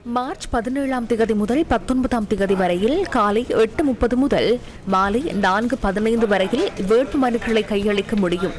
March பதினேழாம் திகதி முதல் பத்தொன்பதாம் திகதி வரையில் காலை எட்டு முப்பது முதல் மாலை நான்கு பதினைந்து வரையில் வேட்பு மனுக்களை கையளிக்க முடியும்.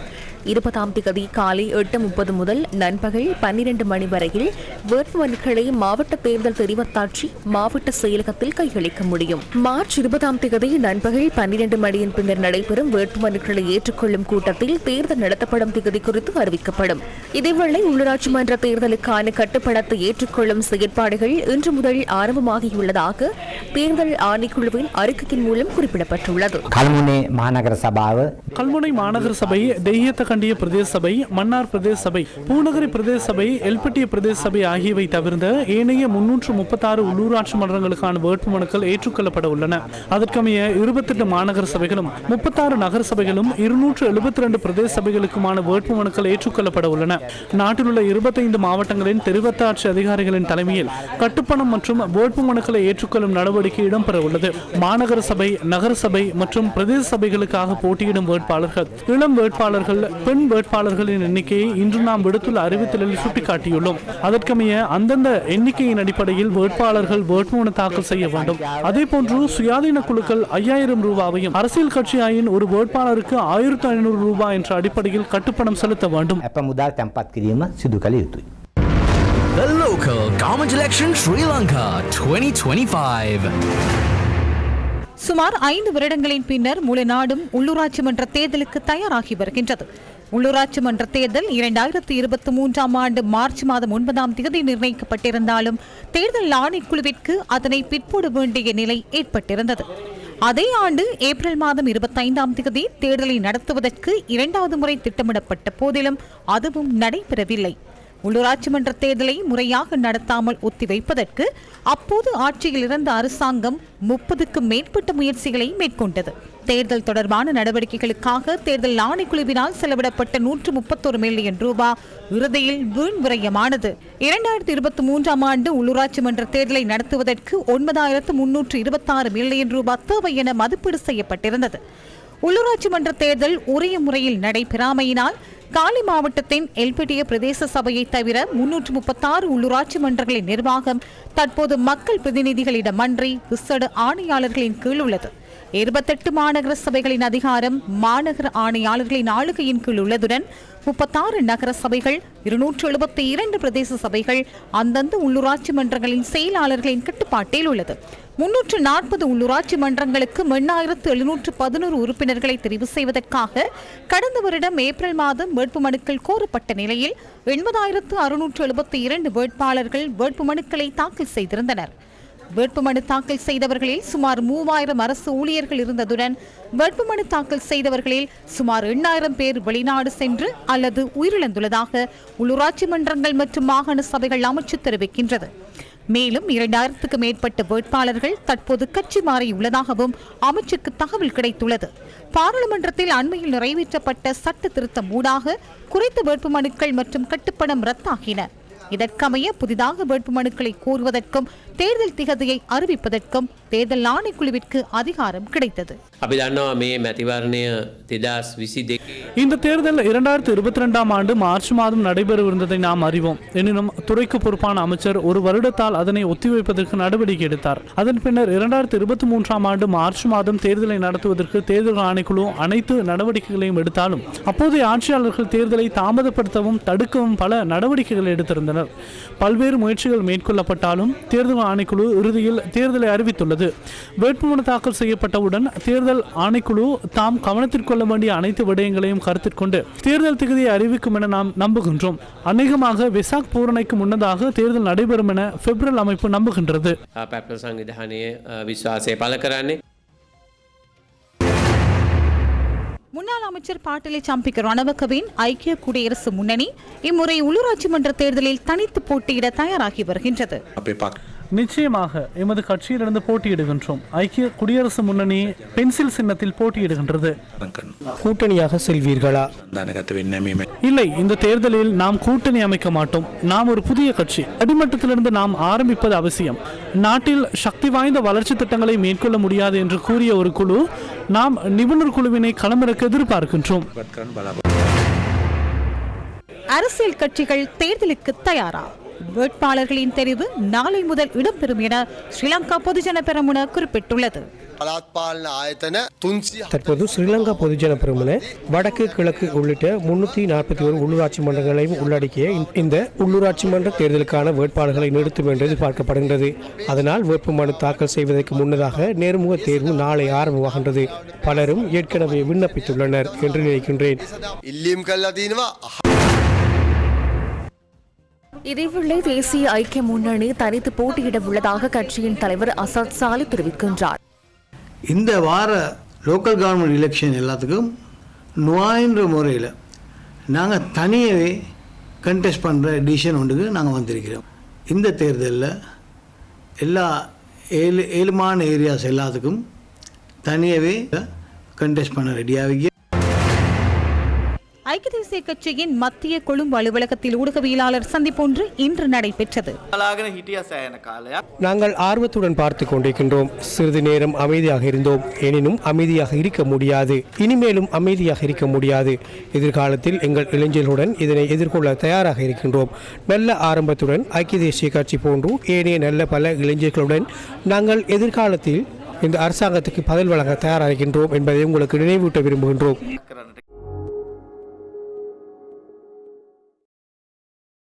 இருபதாம் தேதி காலை எட்டு முப்பது முதல் நண்பகல் பன்னிரண்டு மணி வரையில் வேட்புமனுக்களை மாவட்ட தேர்தல் தெரிவத்தாட்சி மாவட்ட செயலகத்தில் கையளிக்க முடியும். மார்ச் இருபதாம் தேதி நண்பகல் பன்னிரண்டு மணியின் பின்னர் நடைபெறும் வேட்புமனுக்களை ஏற்றுக்கொள்ளும் கூட்டத்தில் தேர்தல் நடத்தப்படும் தேதி குறித்து அறிவிக்கப்படும். இதேவேளை உள்ளாட்சி மன்ற தேர்தலுக்கான கட்டுப்படத்தை ஏற்றுக்கொள்ளும் செயற்பாடுகள் இன்று முதல் ஆரம்பமாகியுள்ளதாக தேர்தல் ஆணைக்குழுவின் அறிக்கையின் மூலம் குறிப்பிடப்பட்டுள்ளது. கல்முனை மாநகர சபாவு கல்முனை மாநகர சபை தெய்யத்த கண்டிய பிரதேச சபை மன்னார் பிரதேச சபை பூநகரி பிரதேச சபை எல்பட்டிய பிரதேச சபை ஆகியவை தவிர்ந்த ஏனைய முன்னூற்று முப்பத்தாறு உள்ளூராட்சி மன்றங்களுக்கான வேட்புமனுக்கள் ஏற்றுக்கொள்ளப்பட உள்ளன. அதற்கமைய இருபத்தெட்டு மாநகர சபைகளும் முப்பத்தாறு நகர சபைகளும் இருநூற்று எழுபத்தி ரெண்டு பிரதேச சபைகளுக்குமான வேட்புமனுக்கள் ஏற்றுக்கொள்ளப்பட உள்ளன. நாட்டில் உள்ள இருபத்தைந்து மாவட்டங்களின் தெரிவத்தாட்சி அதிகாரிகளின் தலைமையில் கட்டுப்பணம் மற்றும் வேட்புமனுக்களை ஏற்றுக்கொள்ளும் நடவடிக்கை இடம்பெற உள்ளது. மாநகர சபை நகர சபை மற்றும் பிரதேச சபைகளுக்காக போட்டியிடும் வேட்பாளர்கள். இளம் வேட்பாளர்கள் பெண் வேட்பாளர்களின் எண்ணிக்கையை இன்று நாம் விடுத்துள்ள அறிவித்தலில் சுட்டிக்காட்டியுள்ளோம். அதற்கமைய அந்தந்த எண்ணிக்கையின் அடிப்படையில் வேட்பாளர்கள் வேட்புமனு தாக்கல் செய்ய வேண்டும். அதே போன்று சுயாதீன குழுக்கள் ஐயாயிரம் ரூபாவையும் அரசியல் கட்சியாயின் ஒரு வேட்பாளருக்கு ஆயிரத்தி ஐநூறு ரூபாய் என்ற அடிப்படையில் கட்டுப்பணம் செலுத்த வேண்டும். அப்ப முதல் தம்பாத் கிரியம் சிதுகலி The local government election Sri Lanka 2025. சுமார் ஐந்து வருடங்களின் பின்னர் முழு நாடும் உள்ளூராட்சி மன்ற தேர்தலுக்கு தயாராகி வருகின்றது. உள்ளூராட்சி மன்ற தேர்தல் இரண்டாயிரத்தி இருபத்தி மூன்றாம் ஆண்டு மார்ச் மாதம் ஒன்பதாம் தேதி நிர்ணயிக்கப்பட்டிருந்தாலும் தேர்தல் ஆணைக்குழுவிற்கு அதனை பிற்போட வேண்டிய நிலை ஏற்பட்டிருந்தது. அதே ஆண்டு ஏப்ரல் மாதம் இருபத்தைந்தாம் தேதி தேர்தலை நடத்துவதற்கு இரண்டாவது முறை திட்டமிடப்பட்ட போதிலும் அதுவும் நடைபெறவில்லை. உள்ளூராட்சி மன்ற தேர்தலை முறையாக நடத்தாமல் ஒத்திவைப்பதற்கு அப்போது ஆட்சியில் இருந்த அரசாங்கம் முப்பதுக்கும் மேற்பட்ட முயற்சிகளை மேற்கொண்டது. தேர்தல் தொடர்பான நடவடிக்கைகளுக்காக தேர்தல் ஆணைக்குழுவினால் செலவிடப்பட்ட நூற்று முப்பத்தொரு மில்லியன் ரூபாய் இறுதியில் வீண் விரயமானது. இரண்டாயிரத்தி இருபத்தி மூன்றாம் ஆண்டு உள்ளூராட்சி மன்ற தேர்தலை நடத்துவதற்கு ஒன்பதாயிரத்து முன்னூற்று இருபத்தாறு மில்லியன் ரூபாய் தேவை என மதிப்பீடு செய்யப்பட்டிருந்தது. உள்ளூராட்சி மன்ற தேர்தல் உரிய முறையில் நடைபெறாமையினால் காலி மாவட்டத்தின் எல்பிடிய பிரதேச சபையை தவிர முன்னூற்று முப்பத்தாறு உள்ளூராட்சி மன்றங்களின் நிர்வாகம் தற்போது மக்கள் பிரதிநிதிகளிடம் அன்றி விசேட ஆணையாளர்களின் கீழ் உள்ளது. இருபத்தெட்டு மாநகர சபைகளின் அதிகாரம் மாநகர ஆணையாளர்களின் ஆளுகையின் கீழ் உள்ளதுடன் முப்பத்தாறு நகர சபைகள் இருநூற்று எழுபத்தி இரண்டு பிரதேச சபைகள் அந்தந்த உள்ளூராட்சி மன்றங்களின் செயலாளர்களின் கட்டுப்பாட்டில் உள்ளது. முன்னூற்று நாற்பது உள்ளூராட்சி மன்றங்களுக்கு எண்ணாயிரத்து எழுநூற்று பதினோரு உறுப்பினர்களை தெரிவு செய்வதற்காக கடந்த வருடம் ஏப்ரல் மாதம் வேட்புமனுக்கள் கோரப்பட்ட நிலையில் எண்பதாயிரத்து அறுநூற்று எழுபத்தி இரண்டு வேட்பாளர்கள் வேட்புமனுக்களை தாக்கல் செய்திருந்தனர். வேட்புமனு தாக்கல் செய்தவர்களில் சுமார் மூவாயிரம் அரசு ஊழியர்கள் இருந்ததுடன் வேட்புமனு தாக்கல் செய்தவர்களில் சுமார் எண்ணாயிரம் பேர் வெளிநாடு சென்று அல்லது உயிரிழந்துள்ளதாக உள்ளூராட்சி மன்றங்கள் மற்றும் மாகாண சபைகள் அமைச்சு தெரிவிக்கின்றது. மேலும் இரண்டாயிரத்துக்கு மேற்பட்ட வேட்பாளர்கள் தற்போது கட்சி மாறியுள்ளதாகவும் அமைச்சுக்கு தகவல் கிடைத்துள்ளது. பாராளுமன்றத்தில் அண்மையில் நிறைவேற்றப்பட்ட சட்ட திருத்தம் ஊடாக குறைத்த வேட்புமனுக்கள் மற்றும் கட்டுப்பணம் ரத்தாகின. இதற்கமைய புதிதாக வேட்புமனுக்களை கோருவதற்கும் தேர்தல் திகதியை அறிவிப்பதற்கும் தேர்தல் ஆணைக்குழுவிற்கு அதிகாரம் கிடைத்தது. இந்த தேர்தல் இரண்டாயிரத்தி இருபத்தி ரெண்டாம் ஆண்டு மார்ச் மாதம் நடைபெறவிருந்ததை நாம் அறிவோம். எனினும் துறைக்கு பொறுப்பான அமைச்சர் ஒரு வருடத்தால் அதனை ஒத்திவைப்பதற்கு நடவடிக்கை எடுத்தார். அதன் பின்னர் இரண்டாயிரத்தி இருபத்தி மூன்றாம் ஆண்டு மார்ச் மாதம் தேர்தலை நடத்துவதற்கு தேர்தல் ஆணைக்குழு அனைத்து நடவடிக்கைகளையும் எடுத்தாலும் அப்போதைய ஆட்சியாளர்கள் தேர்தலை தாமதப்படுத்தவும் தடுக்கவும் பல நடவடிக்கைகளை எடுத்திருந்தனர். பல்வேறு முயற்சிகள் மேற்கொள்ளப்பட்டாலும் தேர்தல் ஆணைக்குழு இறுதியில் தேர்தலை அறிவித்துள்ளது. உள்ளது. வேட்புமனு தாக்கல் செய்யப்பட்டவுடன் தேர்தல் ஆணைக்குழு தாம் கவனத்தில் கொள்ள வேண்டிய அனைத்து விடயங்களையும் கருத்தில் கொண்டு தேர்தல் திகதியை அறிவிக்கும் என நாம் நம்புகின்றோம். அநேகமாக விசாக் பூரணைக்கு முன்னதாக தேர்தல் நடைபெறும் என பிப்ரல் அமைப்பு நம்புகின்றது. முன்னாள் அமைச்சர் பாட்டிலை சம்பிக்க ரணவக்கவின் ஐக்கிய குடியரசு முன்னணி இம்முறை உள்ளூராட்சி மன்ற தேர்தலில் தனித்து போட்டியிட தயாராகி வருகின்றது. நிச்சயமாக எமது கட்சியிலிருந்து போட்டியிடுகின்றோம். ஐக்கிய குடியரசு முன்னணி பென்சில் சின்னத்தில் போட்டியிடுகின்றது. கூட்டணியாக செல்வீர்களா? இல்லை இந்த தேர்தலில் நாம் கூட்டணி அமைக்க மாட்டோம். நாம் ஒரு புதிய கட்சி. அடிமட்டத்திலிருந்து நாம் ஆரம்பிப்பது அவசியம். நாட்டில் சக்தி வாய்ந்த வளர்ச்சி திட்டங்களை மேற்கொள்ள முடியாது என்று கூறிய ஒரு குழு நாம் நிபுணர் குழுவினை களமிறக்க எதிர்பார்க்கின்றோம். அரசியல் கட்சிகள் தேர்தலுக்கு தயாரா? வேட்பாளர்களின் தெரிவு நாளை முதல் இடம்பெறும் என ஸ்ரீலங்கா பொதுஜன பெரமுன குறிப்பிட்டுள்ளது. தற்போது ஸ்ரீலங்கா பொதுஜன பெருமன வடக்கு கிழக்கு உள்ளிட்ட முன்னூற்றி நாற்பத்தி ஒரு உள்ளூராட்சி மன்றங்களையும் உள்ளடக்கிய இந்த உள்ளூராட்சி மன்ற தேர்தலுக்கான வேட்பாளர்களை நிறுத்தும் என்று எதிர்பார்க்கப்படுகின்றது. அதனால் வேட்புமனு தாக்கல் செய்வதற்கு முன்னதாக நேர்முக தேர்வு நாளை ஆரம்பமாகின்றது. பலரும் ஏற்கனவே விண்ணப்பித்துள்ளனர் என்று நினைக்கின்றேன். இதேவேளை தேசிய ஐக்கிய முன்னணி தனித்து போட்டியிட உள்ளதாக கட்சியின் தலைவர் அசாத் சாலி தெரிவிக்கின்றார். இந்த வார லோக்கல் கவர்மெண்ட் எலெக்ஷன் எல்லாத்துக்கும் நுவாயின்ற முறையில் நாங்கள் தனியவே கண்டெஸ்ட் பண்ணுற டிசிஷன் ஒன்றுக்கு நாங்கள் வந்திருக்கிறோம். இந்த தேர்தலில் எல்லா ஏழு ஏழுமான ஏரியாஸ் எல்லாத்துக்கும் தனியாகவே கண்டெஸ்ட் பண்ண ரெடியாக ஐக்கிய தேசிய கட்சியின் மத்திய கொழும்பு அலுவலகத்தில் ஊடகவியலாளர் சந்திப்பொன்று இன்று நடைபெற்றது. நாங்கள் ஆர்வத்துடன் பார்த்து கொண்டிருக்கின்றோம். சிறிது நேரம் அமைதியாக இருந்தோம். எனினும் அமைதியாக இருக்க முடியாது. இனிமேலும் அமைதியாக இருக்க முடியாது. எதிர்காலத்தில் எங்கள் இளைஞர்களுடன் இதனை எதிர்கொள்ள தயாராக இருக்கின்றோம். நல்ல ஆரம்பத்துடன் ஐக்கிய தேசிய கட்சி போன்று ஏனைய நல்ல பல இளைஞர்களுடன் நாங்கள் எதிர்காலத்தில் இந்த அரசாங்கத்துக்கு பதில் வழங்க தயாராகின்றோம் என்பதை உங்களுக்கு நினைவூட்ட விரும்புகின்றோம்.